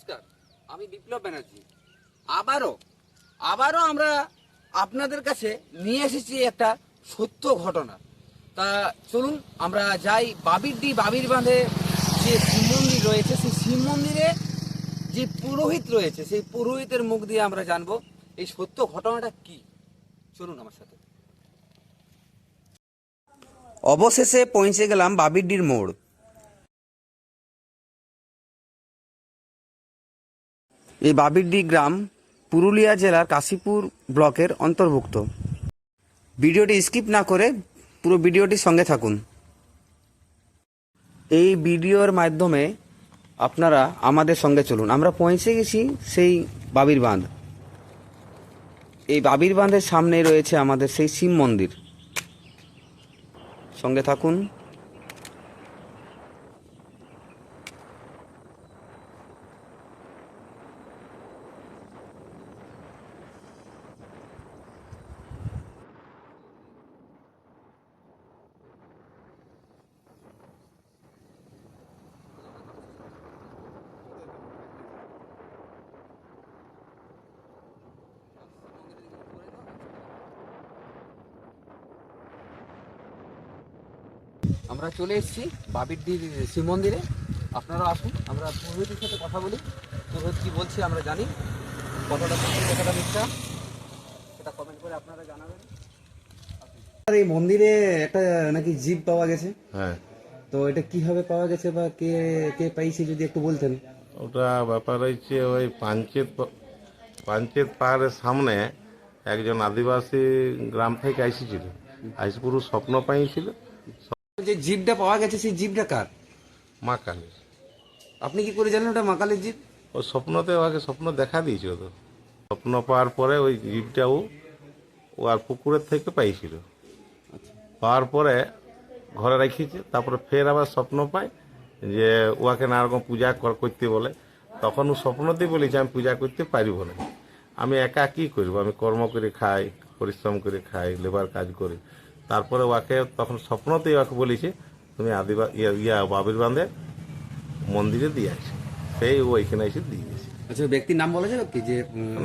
নমস্কার, আমি বিপ্লব ব্যানার্জি। আবারও আবারও আমরা আপনাদের কাছে নিয়ে এসেছি একটা সত্য ঘটনা। তা চলুন, আমরা যাই বাবিরডি বাবির বাঁধে যে শিব মন্দির রয়েছে, সেই শিব মন্দিরে যে পুরোহিত রয়েছে, সেই পুরোহিতের মুখ দিয়ে আমরা জানব এই সত্য ঘটনাটা কি। চলুন আমার সাথে। অবশেষে পৌঁছে গেলাম বাবিরডির মোড়। এই বাবিরডি গ্রাম পুরুলিয়া জেলার কাশীপুর ব্লকের অন্তর্ভুক্ত। ভিডিওটি স্কিপ না করে পুরো ভিডিওটির সঙ্গে থাকুন। এই ভিডিওর মাধ্যমে আপনারা আমাদের সঙ্গে চলুন। আমরা পৌঁছে গেছি সেই বাবির বাঁধ। এই বাবির বাঁধের সামনে রয়েছে আমাদের সেই শিব মন্দির। সঙ্গে থাকুন। আমরা চলে এসেছি বাবিরডির শিব মন্দিরে। আপনারা আসুন আমরা পুরোহিতের সাথে কথা বলি। পুরোহিত কি বলছি আমরা জানি। কতটা সত্যি কতটা মিথ্যা। সেটা কমেন্ট করে আপনারা জানাবেন। আর এই মন্দিরে একটা নাকি জীব পাওয়া গেছে। হ্যাঁ। তো এটা কীভাবে পাওয়া গেছে বা কে কে পাইছে যদি একটু বলতেন। ওটা ব্যাপার হচ্ছে ওই পাঞ্চেত পাঞ্চেত পাহাড়ের সামনে একজন আদিবাসী গ্রাম থেকে আইসেছিল। আইসে পুরো স্বপ্ন পাইছিল। যে জীবটা পাওয়া গেছে সেই জীবটা কার? মা কালী আপনি কি করে জানেন ওটা মাকালের জীব ও স্বপ্নতে ওকে স্বপ্ন দেখা দিয়েছিল তো। স্বপ্ন পাওয়ার পরে ওই জীবটাও ও আর পুকুরের থেকে পাইছিল। পাওয়ার পরে ঘরে রেখেছে তারপরে ফের আবার স্বপ্ন পায় যে ওকে না রকম পূজা কর- করতে বলে। তখন ও স্বপ্নতেই বলেছে আমি পূজা করতে পারিব না। আমি একা কি করব? আমি কর্ম করে খাই পরিশ্রম করে খাই লেবার কাজ করি। তারপরে ওকে তখন স্বপ্নতেই ওকে বলেছে তুমি আদিবা ইয়া বাবির বাঁধে মন্দিরে দিয়ে আসে। সেই ও এখানে এসে দিয়ে গেছে। আচ্ছা ব্যক্তির নাম বলা যাবে কি যে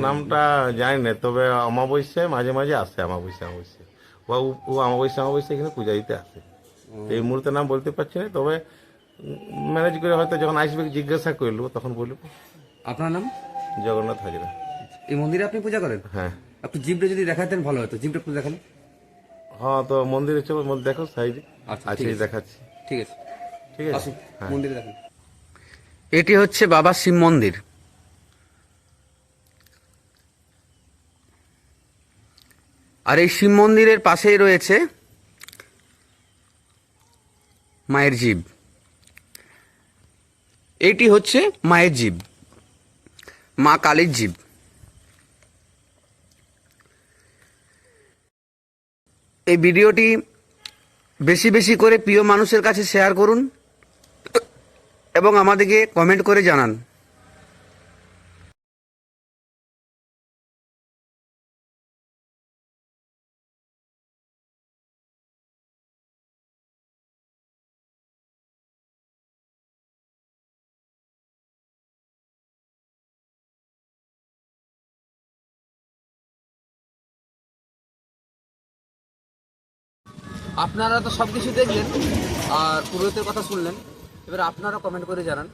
নামটা জানি না তবে অমাবস্যায় মাঝে মাঝে আসে অমাবস্যা অমাবস্যা। ও ও অমাবস্যা অমাবস্যা এখানে পূজা দিতে আসে এই মুহূর্তে নাম বলতে পারছি না তবে ম্যানেজ করে হয়তো যখন আসবে জিজ্ঞাসা করল তখন বলব আপনার নাম? জগন্নাথ হাজরা। এই মন্দিরে আপনি পূজা করেন? হ্যাঁ। আপনি জিভটা যদি দেখাতেন ভালো হতো। একটু দেখান। হ্যাঁ তো মন্দিরে চলো দেখো সাইডে। আচ্ছা, আছে। দেখাচ্ছি। ঠিক আছে। ঠিক আছে? হ্যাঁ। মন্দিরে দেখেন। এটি হচ্ছে বাবা শিব মন্দির। আর এই শিব মন্দিরের পাশেই রয়েছে মায়ের জীব। এটি হচ্ছে মায়ের জীব মা কালীর জীব। এই ভিডিওটি বেশি বেশি করে প্রিয় মানুষের কাছে শেয়ার করুন এবং আমাদেরকে কমেন্ট করে জানান। আপনারা তো সব কিছু দেখলেন আর পুরোহিতের কথা শুনলেন। এবার আপনারা কমেন্ট করে জানান।